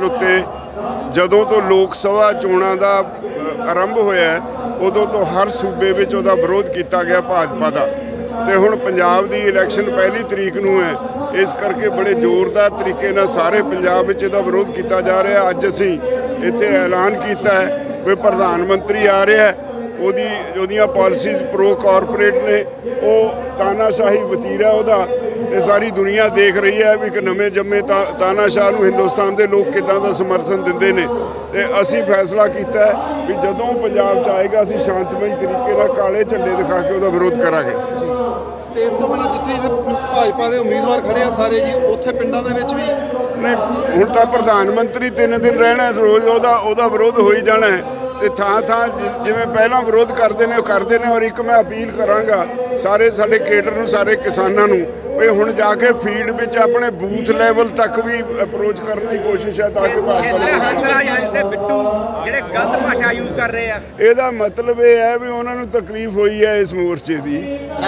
ਹਾਲ ਉੱਤੇ ਜਦੋਂ ਤੋਂ ਲੋਕ ਸਭਾ ਚੋਣਾਂ ਦਾ ਆਰੰਭ ਹੋਇਆ ਉਦੋਂ ਤੋਂ ਹਰ ਸੂਬੇ ਵਿੱਚ ਉਹਦਾ ਵਿਰੋਧ ਕੀਤਾ ਗਿਆ ਭਾਜਪਾ ਦਾ। ਤੇ ਹੁਣ ਪੰਜਾਬ ਦੀ ਇਲੈਕਸ਼ਨ ਪਹਿਲੀ ਤਰੀਕ ਨੂੰ ਹੈ, ਇਸ ਕਰਕੇ ਬੜੇ ਜ਼ੋਰਦਾਰ ਤਰੀਕੇ ਨਾਲ ਸਾਰੇ ਪੰਜਾਬ ਵਿੱਚ ਇਹਦਾ ਵਿਰੋਧ ਕੀਤਾ ਜਾ ਰਿਹਾ ਅੱਜ ਅਸੀਂ ਇੱਥੇ ਐਲਾਨ ਕੀਤਾ ਹੈ ਵੀ ਪ੍ਰਧਾਨ ਮੰਤਰੀ ਆ ਰਿਹਾ ਹੈ, ਉਹਦੀ, ਉਹਦੀਆਂ ਪਾਲਿਸੀਜ਼ ਪ੍ਰੋ ਕਾਰਪੋਰੇਟ ਨੇ, ਉਹ ਤਾਨਾਸ਼ਾਹੀ ਵਤੀਰਾ ਉਹਦਾ ਇਹ ਸਾਰੀ ਦੁਨੀਆ ਦੇਖ ਰਹੀ ਹੈ ਵੀ ਇੱਕ ਨਵੇਂ ਜੰਮੇ ਤਾਨਾਸ਼ਾਹ ਨੂੰ ਹਿੰਦੁਸਤਾਨ ਦੇ ਲੋਕ ਕਿਦਾਂ ਦਾ ਸਮਰਥਨ ਦਿੰਦੇ ਨੇ। ਤੇ ਅਸੀਂ ਫੈਸਲਾ ਕੀਤਾ ਵੀ ਜਦੋਂ ਪੰਜਾਬ ਚ ਆਏਗਾ ਅਸੀਂ ਸ਼ਾਂਤਮਈ ਤਰੀਕੇ ਨਾਲ ਕਾਲੇ ਝੰਡੇ ਦਿਖਾ ਕੇ ਉਹਦਾ ਵਿਰੋਧ ਕਰਾਂਗੇ। ਤੇ ਇਸ ਤੋਂ ਪਹਿਲਾਂ ਜਿੱਥੇ ਭਾਜਪਾ ਦੇ ਉਮੀਦਵਾਰ ਖੜੇ ਆ ਸਾਰੇ ਜੀ ਉੱਥੇ ਪਿੰਡਾਂ ਦੇ ਵਿੱਚ ਵੀ? ਨਹੀਂ ਹੁਣ ਤਾਂ ਪ੍ਰਧਾਨ ਮੰਤਰੀ ਤਿੰਨ ਦਿਨ ਰਹਿਣਾ ਰੋਜ਼ ਉਹਦਾ ਉਹਦਾ ਵਿਰੋਧ ਹੋ ਹੀ ਜਾਣਾ ਹੈ। ਤੇ ਥਾਂ ਥਾਂ ਜਿਵੇਂ ਪਹਿਲਾਂ ਵਿਰੋਧ ਕਰਦੇ ਨੇ ਉਹ ਕਰਦੇ ਨੇ ਔਰ ਇੱਕ ਮੈਂ ਅਪੀਲ ਕਰਾਂਗਾ ਸਾਰੇ ਸਾਡੇ ਕੇਡਰ ਨੂੰ ਸਾਰੇ ਕਿਸਾਨਾਂ ਨੂੰ ਵੀ ਹੁਣ ਜਾ ਕੇ ਫੀਲਡ ਵਿੱਚ ਆਪਣੇ ਬੂਥ ਲੈਵਲ ਤੱਕ ਵੀ ਅਪਰੋਚ ਕਰਨ ਦੀ ਕੋਸ਼ਿਸ਼ ਹੈ ਤਾਂ ਕਿ ਭਾਜਪਾ ਹੰਸਰਾਜ ਹੰਸ ਤੇ ਬਿੱਟੂ ਜਿਹੜੇ ਗਲਤ ਭਾਸ਼ਾ ਯੂਜ਼ ਕਰ ਰਹੇ ਆ। ਇਹਦਾ ਮਤਲਬ ਇਹ ਹੈ ਵੀ ਉਹਨਾਂ ਨੂੰ ਤਕਲੀਫ ਹੋਈ ਹੈ ਇਸ ਮੋਰਚੇ ਦੀ।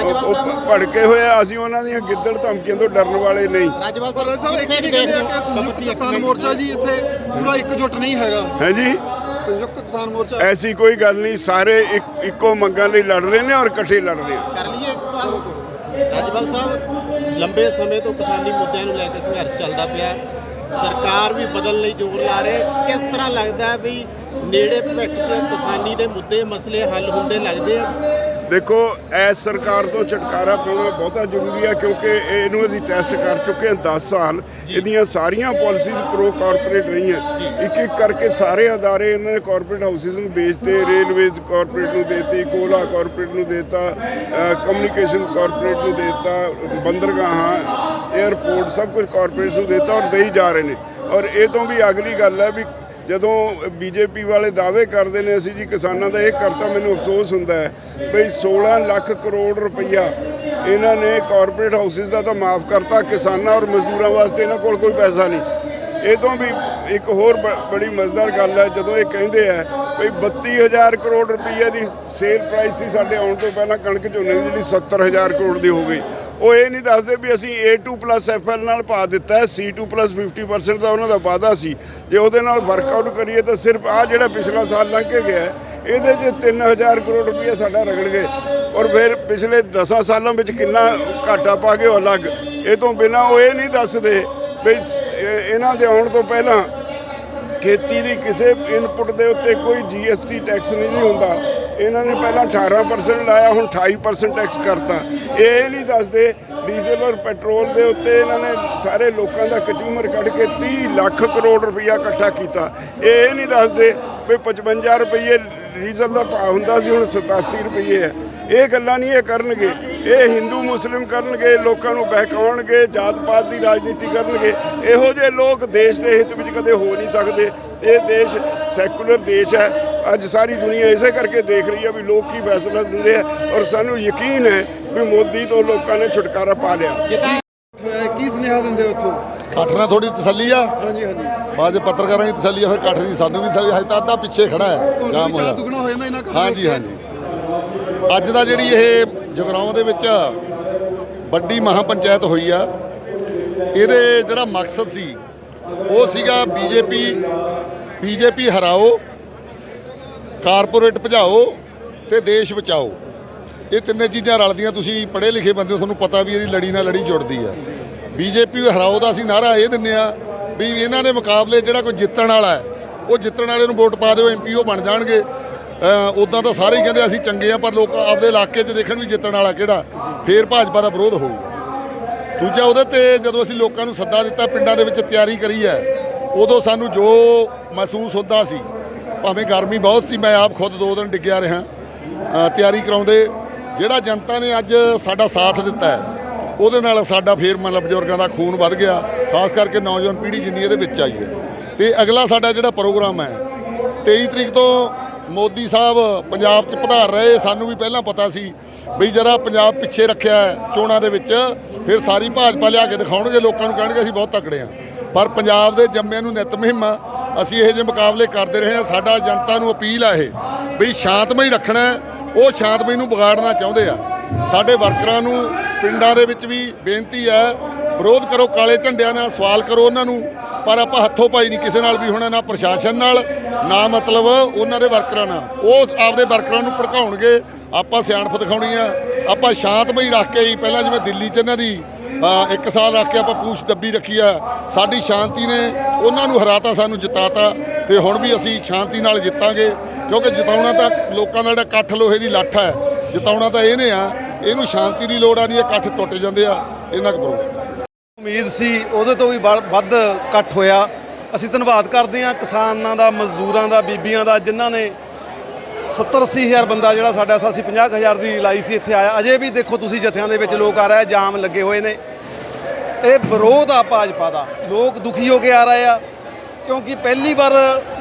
ਉਹ- ਭੜਕੇ ਹੋਏ ਆ, ਅਸੀਂ ਉਹਨਾਂ ਦੀਆਂ ਗਿੱਦੜ ਧਮਕੀਆਂ ਤੋਂ ਡਰਨ ਵਾਲੇ ਨਹੀਂ। ਰਾਜਵਾਲ ਸਰ ਸਾਹਿਬ ਇੱਕ ਵੀ ਕਹਿੰਦੇ ਆ ਕਿ ਸੰਯੁਕਤ ਕਿਸਾਨ ਮੋਰਚਾ ਜੀ ਇੱਥੇ ਪੂਰਾ ਇਕਜੁੱਟ ਨਹੀਂ ਹੈਗਾ। ਹੈ ਜੀ? ਸੰਯੁਕਤ ਕਿਸਾਨ ਮੋਰਚਾ ਐਸੀ ਕੋਈ ਗੱਲ ਨਹੀਂ ਸਾਰੇ ਇੱਕ ਇੱਕੋ ਮੰਗਾਂ ਲਈ ਲੜ ਰਹੇ ਨੇ ਔਰ ਇਕੱਠੇ ਲੜ ਰਹੇ ਨੇ। ਕਰ ਲਈਏ ਇੱਕ ਸਵਾਲ ਰਾਜਪਾਲ ਸਾਹਿਬ ਲੰਬੇ ਸਮੇਂ ਤੋਂ ਕਿਸਾਨੀ ਮੁੱਦਿਆਂ ਨੂੰ ਲੈ ਕੇ ਸੰਘਰਸ਼ ਚੱਲਦਾ ਪਿਆ ਸਰਕਾਰ ਵੀ ਬਦਲਣ ਲਈ ਜ਼ੋਰ ਲਾ ਰਹੇ ਕਿਸ ਤਰ੍ਹਾਂ ਲੱਗਦਾ ਹੈ ਵੀ ਨੇੜੇ ਭਵਿੱਖ 'ਚ ਕਿਸਾਨੀ ਦੇ ਮੁੱਦੇ ਮਸਲੇ ਹੱਲ ਹੁੰਦੇ ਲੱਗਦੇ ਆ? ਦੇਖੋ ਐਸ ਸਰਕਾਰ ਤੋਂ ਛੁਟਕਾਰਾ ਪਾਉਣਾ ਬਹੁਤਾ ਜ਼ਰੂਰੀ ਹੈ ਕਿਉਂਕਿ ਇਹਨੂੰ ਅਸੀਂ ਟੈਸਟ ਕਰ ਚੁੱਕੇ ਹਾਂ 10 ਸਾਲ। ਇਹਦੀਆਂ ਸਾਰੀਆਂ ਪਾਲਿਸੀਜ਼ ਪ੍ਰੋ ਕਾਰਪੋਰੇਟ ਰਹੀਆਂ। ਇੱਕ ਇੱਕ ਕਰਕੇ ਸਾਰੇ ਅਦਾਰੇ ਇਹਨਾਂ ਨੇ ਕਾਰਪੋਰੇਟ ਹਾਊਸਿਸ ਨੂੰ ਵੇਚਤੇ ਰੇਲਵੇਜ਼ ਕਾਰਪੋਰੇਟ ਨੂੰ ਦੇਤੀ ਕੋਲਾ ਕਾਰਪੋਰੇਟ ਨੂੰ ਦੇਤਾ ਕਮਿਊਨੀਕੇਸ਼ਨ ਕਾਰਪੋਰੇਟ ਨੂੰ ਦੇਤਾ ਬੰਦਰਗਾਹਾਂ 에ਅਰਪੋਰਟ ਸਭ ਕੁਝ ਕਾਰਪੋਰੇਟ ਨੂੰ ਦੇਤਾ ਔਰ ਦੇਈ ਜਾ ਰਹੇ ਨੇ। ਔਰ ਇਹ ਤੋਂ ਵੀ ਅਗਲੀ ਗੱਲ ਹੈ ਵੀ ਜਦੋਂ ਬੀਜੇਪੀ ਵਾਲੇ ਦਾਅਵੇ ਕਰਦੇ ਨੇ, ਅਸੀਂ ਜੀ ਕਿਸਾਨਾਂ ਦਾ ਇਹ ਕਰਤਾ, ਮੈਨੂੰ ਅਫਸੋਸ ਹੁੰਦਾ ਹੈ ਬਈ 16 ਲੱਖ ਕਰੋੜ ਰੁਪਈਆ ਇਹਨਾਂ ਨੇ ਕਾਰਪੋਰੇਟ ਹਾਊਸਿਸ ਦਾ ਤਾਂ ਮਾਫ ਕਰਤਾ ਕਿਸਾਨਾਂ ਔਰ ਮਜ਼ਦੂਰਾਂ ਵਾਸਤੇ ਇਹਨਾਂ ਕੋਲ ਕੋਈ ਪੈਸਾ ਨਹੀਂ। ਇਹ ਤੋਂ ਵੀ ਇੱਕ ਹੋਰ ਬ- ਬੜੀ ਮਜ਼ੇਦਾਰ ਗੱਲ ਹੈ, ਜਦੋਂ ਇਹ ਕਹਿੰਦੇ ਆ ਬਈ 32000 ਕਰੋੜ ਰੁਪਈਏ ਦੀ ਸੇਲ ਪ੍ਰਾਈਸ ਸੀ ਸਾਡੇ ਆਉਣ ਤੋਂ ਪਹਿਲਾਂ ਕਣਕ ਝੋਨੇ ਦੀ, ਜਿਹੜੀ 70000 ਕਰੋੜ ਦੀ ਹੋ ਗਈ। ਉਹ ਇਹ ਨਹੀਂ ਦੱਸਦੇ ਵੀ ਅਸੀਂ A2 FL ਨਾਲ ਪਾ ਦਿੱਤਾ ਹੈ C2 50% ਦਾ ਉਹਨਾਂ ਦਾ ਵਾਅਦਾ ਸੀ। ਜੇ ਉਹਦੇ ਨਾਲ ਵਰਕਆਊਟ ਕਰੀਏ ਤਾਂ ਸਿਰਫ ਆ ਜਿਹੜਾ ਪਿਛਲਾ ਸਾਲ ਲੰਘ ਕੇ ਗਿਆ, ਇਹਦੇ 'ਚ 3000 ਕਰੋੜ ਰੁਪਈਆ ਸਾਡਾ ਰਗੜ ਗਏ। ਔਰ ਫਿਰ ਪਿਛਲੇ 10 ਸਾਲਾਂ ਵਿੱਚ ਕਿੰਨਾ ਘਾਟਾ ਪਾ ਗਏ ਉਹ ਅਲੱਗ। ਇਹ ਤੋਂ ਬਿਨਾ ਉਹ ਇਹ ਨਹੀਂ ਦੱਸਦੇ ਵੀ ਇਹ- ਇਹਨਾਂ ਦੇ ਆਉਣ ਤੋਂ ਪਹਿਲਾਂ ਖੇਤੀ ਦੀ ਕਿਸੇ ਇਨਪੁਟ ਦੇ ਉੱਤੇ ਕੋਈ ਜੀਐਸਟੀ ਟੈਕਸ ਨਹੀਂ ਸੀ ਹੁੰਦਾ। ਇਹਨਾਂ ਨੇ ਪਹਿਲਾਂ 18% ਲਾਇਆ, ਹੁਣ 28% ਟੈਕਸ ਕਰਤਾ। ਇਹ ਨਹੀਂ ਦੱਸਦੇ ਡੀਜ਼ਲ ਔਰ ਪੈਟਰੋਲ ਦੇ ਉੱਤੇ ਇਹਨਾਂ ਨੇ ਸਾਰੇ ਲੋਕਾਂ ਦਾ ਕੰਜ਼ਿਊਮਰ ਕੱਢ ਕੇ 30 ਲੱਖ ਕਰੋੜ ਰੁਪਈਆ ਇਕੱਠਾ ਕੀਤਾ। ਇਹ ਨਹੀਂ ਦੱਸਦੇ ਵੀ 55 ਰੁਪਏ ਡੀਜ਼ਲ ਦਾ ਭਾਅ ਹੁੰਦਾ ਸੀ, ਹੁਣ 87 ਰੁਪਏ ਹੈ। ਇਹ ਗੱਲਾਂ ਨਹੀਂ ਇਹ ਕਰਨਗੇ। ਇਹ ਹਿੰਦੂ, ਮੁਸਲਿਮ ਕਰਨਗੇ, ਲੋਕਾਂ ਨੂੰ ਬਹਿਕਾਉਣਗੇ ਜਾਤ ਪਾਤ ਦੀ ਰਾਜਨੀਤੀ ਕਰਨਗੇ। ਇਹੋ ਜਿਹੇ ਲੋਕ ਦੇਸ਼ ਦੇ ਹਿੱਤ ਵਿੱਚ ਕਦੇ ਹੋ ਨਹੀਂ ਸਕਦੇ। ਇਹ ਦੇਸ਼ ਸੈਕੂਲਰ ਦੇਸ਼ ਹੈ। ਅੱਜ ਸਾਰੀ ਦੁਨੀਆ ਇਸੇ ਕਰਕੇ ਦੇਖ ਰਹੀ ਹੈ ਵੀ ਲੋਕ ਕੀ ਫੈਸਲਾ ਦਿੰਦੇ ਆ ਔਰ ਸਾਨੂੰ ਯਕੀਨ ਹੈ ਵੀ ਮੋਦੀ ਤੋਂ ਲੋਕਾਂ ਨੇ ਛੁਟਕਾਰਾ ਪਾ ਲਿਆ। ਕੀ ਸੁਨੇਹਾ ਦਿੰਦੇ ਉੱਥੋਂ? ਕੱਠ ਨਾਲ ਥੋੜੀ ਤਸੱਲੀ ਆ। ਹਾਂਜੀ ਹਾਂਜੀ। ਬਾਅਦ 'ਚ ਪੱਤਰਕਾਰਾਂ ਦੀ ਤਸੱਲੀ ਆ ਫਿਰ ਕੱਠ ਦੀ ਸਾਨੂੰ ਵੀ ਤਸੱਲੀ ਹਜੇ ਤਾਂ ਅੱਧਾ ਪਿੱਛੇ ਖੜਾ ਹੈ ਜਾਮ ਹੋਇਆ। ਦੁਗਣਾ ਹੋ ਜਾਂਦਾ ਇਹਨਾਂ ਕੰਮ ਹਾਂਜੀ ਹਾਂਜੀ। ਅੱਜ ਦਾ ਜਿਹੜੀ ਇਹ ਜਗਰਾਉਂ ਦੇ ਵਿੱਚ ਵੱਡੀ ਮਹਾ ਪੰਚਾਇਤ ਹੋਈ ਆ ਇਹਦੇ ਜਿਹੜਾ ਮਕਸਦ ਸੀ ਉਹ ਸੀਗਾ ਬੀਜੇਪੀ ਬੀਜੇਪੀ ਹਰਾਓ ਕਾਰਪੋਰੇਟ ਭਜਾਓ ਤੇ ਦੇਸ਼ ਬਚਾਓ। ਇਹ ਤਿੰਨੇ ਚੀਜ਼ਾਂ ਰਲਦੀਆਂ ਤੁਸੀਂ ਪੜ੍ਹੇ ਲਿਖੇ ਬੰਦੇ ਹੋ ਤੁਹਾਨੂੰ ਪਤਾ ਵੀ ਇਹਦੀ ਲੜੀ ਨਾਲ ਲੜੀ ਜੁੜਦੀ ਆ। ਬੀਜੇਪੀ ਹਰਾਓ ਦਾ ਅਸੀਂ ਨਾਰਾ ਇਹ ਦਿੰਨੇ ਆ ਵੀ ਇਹਨਾਂ ਦੇ ਮੁਕਾਬਲੇ ਜਿਹੜਾ ਕੋਈ ਜਿੱਤਣ ਵਾਲਾ ਹੈ, ਉਹ ਜਿੱਤਣ ਵਾਲੇ ਨੂੰ ਵੋਟ ਪਾ ਦਿਓ ਐਮਪੀ ਉਹ ਬਣ ਜਾਣਗੇ। ਉਦਾਂ ਤਾਂ ਸਾਰੇ ਹੀ ਕਹਿੰਦੇ ਅਸੀਂ ਚੰਗੇ ਆ, ਪਰ ਲੋਕ ਆਪਦੇ ਇਲਾਕੇ 'ਚ ਦੇਖਣ ਵੀ ਜਿੱਤਣ ਵਾਲਾ ਕਿਹੜਾ, ਫੇਰ ਭਾਜਪਾ ਦਾ ਵਿਰੋਧ ਹੋਊਗਾ। ਦੂਜਾ ਉਹਦੇ ਤੇ ਜਦੋਂ ਅਸੀਂ ਲੋਕਾਂ ਨੂੰ ਸੱਦਾ ਦਿੱਤਾ, ਪਿੰਡਾਂ ਦੇ ਵਿੱਚ ਤਿਆਰੀ ਕਰੀ ਹੈ, ਉਦੋਂ ਸਾਨੂੰ ਜੋ ਮਹਿਸੂਸ ਹੁੰਦਾ ਸੀ, ਭਾਵੇਂ ਗਰਮੀ ਬਹੁਤ ਸੀ, ਮੈਂ ਆਪ ਖੁਦ ਦੋ ਦਿਨ ਡਿੱਗਿਆ ਰਿਹਾ ਤਿਆਰੀ ਕਰਾਉਂਦੇ, ਜਿਹੜਾ ਜਨਤਾ ਨੇ ਅੱਜ ਸਾਡਾ ਸਾਥ ਦਿੱਤਾ ਹੈ ਉਹਦੇ ਨਾਲ ਸਾਡਾ ਫੇਰ ਮਤਲਬ ਬਜ਼ੁਰਗਾਂ ਦਾ ਖੂਨ ਵੱਧ ਗਿਆ, ਖਾਸ ਕਰਕੇ ਨੌਜਵਾਨ ਪੀੜ੍ਹੀ ਜਿੰਨੀ ਇਹਦੇ ਵਿੱਚ ਆਈ ਹੈ। ਤੇ ਅਗਲਾ ਸਾਡਾ ਜਿਹੜਾ ਪ੍ਰੋਗਰਾਮ ਹੈ 23 ਤਰੀਕ ਤੋਂ ਮੋਦੀ ਸਾਹਿਬ ਪੰਜਾਬ 'ਚ ਪਧਾਰ ਰਹੇ, ਸਾਨੂੰ ਵੀ ਪਹਿਲਾਂ ਪਤਾ ਸੀ ਵੀ ਜਿਹੜਾ ਪੰਜਾਬ ਪਿੱਛੇ ਰੱਖਿਆ ਚੋਣਾਂ ਦੇ ਵਿੱਚ, ਫਿਰ ਸਾਰੀ ਭਾਜਪਾ ਲਿਆ ਕੇ ਦਿਖਾਉਣਗੇ, ਲੋਕਾਂ ਨੂੰ ਕਹਿਣਗੇ ਅਸੀਂ ਬਹੁਤ ਤਕੜੇ ਹਾਂ। ਪਰ ਪੰਜਾਬ ਦੇ ਜੰਮਿਆਂ ਨੂੰ ਨਿਤ ਮੁਹਿੰਮ ਆ ਅਸੀਂ ਇਹੋ ਜਿਹੇ ਮੁਕਾਬਲੇ ਕਰਦੇ ਰਹੇ ਹਾਂ, ਸਾਡਾ ਜਨਤਾ ਨੂੰ ਅਪੀਲ ਆ ਇਹ ਵੀ ਸ਼ਾਂਤਮਈ ਰੱਖਣਾ ਉਹ ਸ਼ਾਂਤਮਈ ਨੂੰ ਵਿਗਾੜਨਾ ਚਾਹੁੰਦੇ ਆ। ਸਾਡੇ ਵਰਕਰਾਂ ਨੂੰ ਪਿੰਡਾਂ ਦੇ ਵਿੱਚ ਵੀ ਬੇਨਤੀ ਹੈ, ਵਿਰੋਧ ਕਰੋ, ਕਾਲੇ ਝੰਡਿਆਂ ਨਾਲ ਸਵਾਲ ਕਰੋ ਉਹਨਾਂ ਨੂੰ, ਪਰ ਆਪਾਂ ਹੱਥੋਂ ਪਾਈ ਨਹੀਂ ਕਿਸੇ ਨਾਲ ਵੀ ਹੋਣਾ ਨਾ ਪ੍ਰਸ਼ਾਸਨ ਨਾਲ, ਨਾ ਮਤਲਬ ਉਹਨਾਂ ਦੇ ਵਰਕਰਾਂ ਨਾਲ। ਉਹ ਆਪਦੇ ਵਰਕਰਾਂ ਨੂੰ ਭੜਕਾਉਣਗੇ, ਆਪਾਂ ਸਿਆਣਪ ਦਿਖਾਉਣੀ ਆ, ਆਪਾਂ ਸ਼ਾਂਤਮਈ ਰੱਖ ਕੇ ਹੀ ਪਹਿਲਾਂ ਜਿਵੇਂ ਦਿੱਲੀ 'ਚ ਇਹਨਾਂ ਦੀ ਇੱਕ ਸਾਲ ਰੱਖ ਕੇ ਆਪਾਂ ਪੂਛ ਦੱਬੀ ਰੱਖੀ ਆ, ਸਾਡੀ ਸ਼ਾਂਤੀ ਨੇ ਉਹਨਾਂ ਨੂੰ ਹਰਾਤਾ, ਸਾਨੂੰ ਜਿਤਾਤਾ, ਤੇ ਹੁਣ ਵੀ ਅਸੀਂ ਸ਼ਾਂਤੀ ਨਾਲ ਜਿੱਤਾਂਗੇ, ਕਿਉਂਕਿ ਜਿਤਾਉਣਾ ਤਾਂ ਲੋਕਾਂ ਦਾ ਜਿਹੜਾ ਇਕੱਠ ਲੋਹੇ ਦੀ ਲੱਠ ਹੈ ਜਿਤਾਉਣਾ ਤਾਂ ਇਹਨੇ ਆ। ਇਹਨੂੰ ਸ਼ਾਂਤੀ ਦੀ ਲੋੜ ਆ ਨਹੀਂ, ਇਹ ਇਕੱਠ ਟੁੱਟ ਜਾਂਦੇ ਆ। ਇਹਨਾਂ ਕੁ ਪ੍ਰੋਗਰਾਮ ਉਮੀਦ ਸੀ ਉਹਦੇ ਤੋਂ ਵੀ ਵੱਧ ਇਕੱਠ ਹੋਇਆ। ਅਸੀਂ ਧੰਨਵਾਦ ਕਰਦੇ ਹਾਂ ਕਿਸਾਨਾਂ ਦਾ, ਮਜ਼ਦੂਰਾਂ ਦਾ, ਬੀਬੀਆਂ ਦਾ, ਜਿਨ੍ਹਾਂ ਨੇ 70 ਅੱਸੀ ਹਜ਼ਾਰ ਬੰਦਾ ਜਿਹੜਾ ਸਾਡਾ ਸੀ ਅਸੀਂ 50 ਕੁ ਹਜ਼ਾਰ ਦੀ ਲਾਈ ਸੀ, ਇੱਥੇ ਆਇਆ। ਅਜੇ ਵੀ ਦੇਖੋ ਤੁਸੀਂ ਜਥਿਆਂ ਦੇ ਵਿੱਚ ਲੋਕ ਆ ਰਹੇ, ਜਾਮ ਲੱਗੇ ਹੋਏ ਨੇ। ਇਹ ਵਿਰੋਧ ਆ ਭਾਜਪਾ ਦਾ। ਲੋਕ ਦੁਖੀ ਹੋ ਕੇ ਆ ਰਹੇ ਆ। ਕਿਉਂਕਿ ਪਹਿਲੀ ਵਾਰ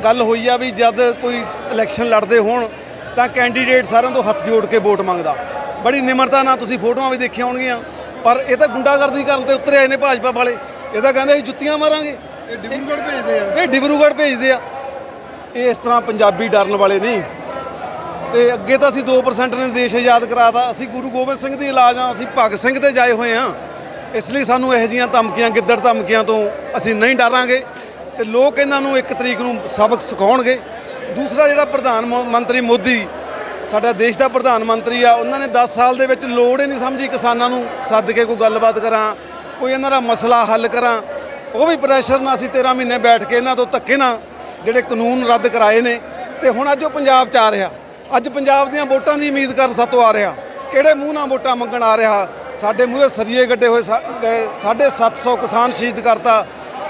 ਗੱਲ ਹੋਈ ਆ ਵੀ ਜਦ ਕੋਈ ਇਲੈਕਸ਼ਨ ਲੜਦੇ ਹੋਣ ਤਾਂ ਕੈਂਡੀਡੇਟ ਸਾਰਿਆਂ ਤੋਂ ਹੱਥ ਜੋੜ ਕੇ ਵੋਟ ਮੰਗਦਾ। ਬੜੀ ਨਿਮਰਤਾ ਨਾਲ ਤੁਸੀਂ ਫੋਟੋਆਂ ਵੀ ਦੇਖੀਆਂ ਹੋਣਗੀਆਂ। ਪਰ ਇਹ ਤਾਂ ਗੁੰਡਾਗਰਦੀ ਕਰਨ ਤੇ ਉਤਰੇ ਆਏ ਨੇ ਭਾਜਪਾ ਵਾਲੇ। ਇਹ ਤਾਂ ਕਹਿੰਦੇ ਅਸੀਂ ਜੁੱਤੀਆਂ ਮਾਰਾਂਗੇ। ਇਹ ਡਿਬਰੂਗੜ੍ਹ ਭੇਜਦੇ ਆ। ਇਹ ਡਿਬਰੂਗੜ੍ਹ ਭੇਜਦੇ ਆ। ਇਹ ਇਸ ਤਰ੍ਹਾਂ ਪੰਜਾਬੀ ਡਰਨ ਵਾਲੇ ਨਹੀਂ। ਤੇ ਅੱਗੇ ਤਾਂ ਅਸੀਂ 2% ਨੇ ਦੇਸ਼ ਆਜ਼ਾਦ ਕਰਾਤਾ। ਅਸੀਂ ਗੁਰੂ ਗੋਬਿੰਦ ਸਿੰਘ ਦੀ ਇਲਾਜ ਆ ਅਸੀਂ ਭਗਤ ਸਿੰਘ ਤੇ ਜਾਏ ਹੋਏ ਆ ਇਸ ਲਈ ਸਾਨੂੰ ਇਹੋ ਜਿਹੀਆਂ ਧਮਕੀਆਂ ਗਿੱਦੜ ਧਮਕੀਆਂ ਤੋਂ ਅਸੀਂ ਨਹੀਂ ਡਰਾਂਗੇ। ਤੇ ਲੋਕ ਇਹਨਾਂ ਨੂੰ ਇੱਕ ਤਰੀਕ ਨੂੰ ਸਬਕ ਸਿਖਾਉਣਗੇ। ਦੂਸਰਾ ਜਿਹੜਾ ਪ੍ਰਧਾਨ ਮੰਤਰੀ ਮੋਦੀ ਸਾਡਾ ਦੇਸ਼ ਦਾ ਪ੍ਰਧਾਨ ਮੰਤਰੀ ਆ ਉਹਨਾਂ ਨੇ 10 ਸਾਲ ਦੇ ਵਿੱਚ ਲੋੜ ਹੀ ਨਹੀਂ ਸਮਝੀ ਕਿਸਾਨਾਂ ਨੂੰ ਸੱਦ ਕੇ ਕੋਈ ਗੱਲਬਾਤ ਕਰਾਂ ਕੋਈ ਇਹਨਾਂ ਦਾ ਮਸਲਾ ਹੱਲ ਕਰਾਂ। ਉਹ ਵੀ ਪ੍ਰੈਸ਼ਰ ਨਾਲ ਅਸੀਂ 13 ਮਹੀਨੇ ਬੈਠ ਕੇ ਇਹਨਾਂ ਤੋਂ ਧੱਕੇ ਨਾਲ ਜਿਹੜੇ ਕਾਨੂੰਨ ਰੱਦ ਕਰਾਏ ਨੇ। ਤੇ ਹੁਣ ਅੱਜ ਉਹ ਪੰਜਾਬ ਚ ਆ ਰਿਹਾ। ਅੱਜ ਪੰਜਾਬ ਦੀਆਂ ਵੋਟਾਂ ਦੀ ਉਮੀਦ ਕਰਨ ਸਾਤੋਂ ਆ ਰਿਹਾ। ਕਿਹੜੇ ਮੂੰਹ ਨਾਲ ਵੋਟਾਂ ਮੰਗਣ ਆ ਰਿਹਾ? ਸਾਡੇ ਮੂਹਰੇ ਸਰੀਏ ਗੱਡੇ ਹੋਏ ਸਾ- ਗਏ, ਸਾਢੇ 700 ਕਿਸਾਨ ਸ਼ਹੀਦ ਕਰਤਾ।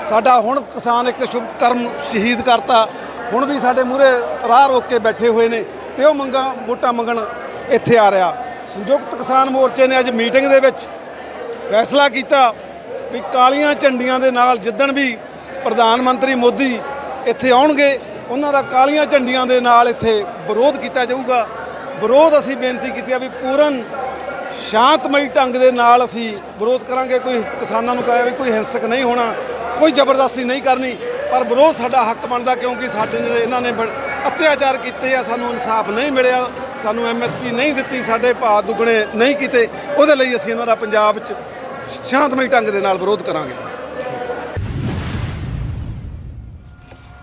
ਸਾਡਾ ਹੁਣ ਕਿਸਾਨ ਇੱਕ ਸ਼ੁਭ ਕਰਮ ਸ਼ਹੀਦ ਕਰਤਾ। ਹੁਣ ਵੀ ਸਾਡੇ ਮੂਹਰੇ ਰਾਹ ਰੋਕ ਕੇ ਬੈਠੇ ਹੋਏ ਨੇ ਤੇ ਉਹ ਮੰਗਾਂ, ਵੋਟਾਂ ਮੰਗਣ ਇੱਥੇ ਆ ਰਿਹਾ। ਸੰਯੁਕਤ ਕਿਸਾਨ ਮੋਰਚੇ ਨੇ ਅੱਜ ਮੀਟਿੰਗ ਦੇ ਵਿੱਚ ਫੈਸਲਾ ਕੀਤਾ ਵੀ ਕਾਲੀਆਂ ਝੰਡੀਆਂ ਦੇ ਨਾਲ ਜਿੱਦਣ ਵੀ ਪ੍ਰਧਾਨ ਮੰਤਰੀ ਮੋਦੀ ਇੱਥੇ ਆਉਣਗੇ, ਉਹਨਾਂ ਦਾ ਕਾਲੀਆਂ ਝੰਡੀਆਂ ਦੇ ਨਾਲ ਇੱਥੇ ਵਿਰੋਧ ਕੀਤਾ ਜਾਊਗਾ। ਵਿਰੋਧ ਅਸੀਂ ਬੇਨਤੀ ਕੀਤੀ ਆ ਵੀ ਪੂਰਨ ਸ਼ਾਂਤਮਈ ਢੰਗ ਦੇ ਨਾਲ ਅਸੀਂ ਵਿਰੋਧ ਕਰਾਂਗੇ। ਕੋਈ ਕਿਸਾਨਾਂ ਨੂੰ ਕਹਾਇਆ ਵੀ ਕੋਈ ਹਿੰਸਕ ਨਹੀਂ ਹੋਣਾ, ਕੋਈ ਜ਼ਬਰਦਸਤੀ ਨਹੀਂ ਕਰਨੀ। ਪਰ ਵਿਰੋਧ ਸਾਡਾ ਹੱਕ ਬਣਦਾ ਕਿਉਂਕਿ ਸਾਡੇ ਨੇ ਇਹਨਾਂ ਨੇ ਬੜ- ਅਤਿਆਚਾਰ ਕੀਤੇ ਆ, ਸਾਨੂੰ ਇਨਸਾਫ ਨਹੀਂ ਮਿਲਿਆ, ਸਾਨੂੰ ਐਮਐਸਪੀ ਨਹੀਂ ਦਿੱਤੀ, ਸਾਡੇ ਭਾਅ ਦੁੱਗਣੇ ਨਹੀਂ ਕੀਤੇ, ਉਹਦੇ ਲਈ ਅਸੀਂ ਇਹਨਾਂ ਦਾ ਪੰਜਾਬ 'ਚ ਸ਼ਾਂਤਮਈ ਢੰਗ ਦੇ ਨਾਲ ਵਿਰੋਧ ਕਰਾਂਗੇ।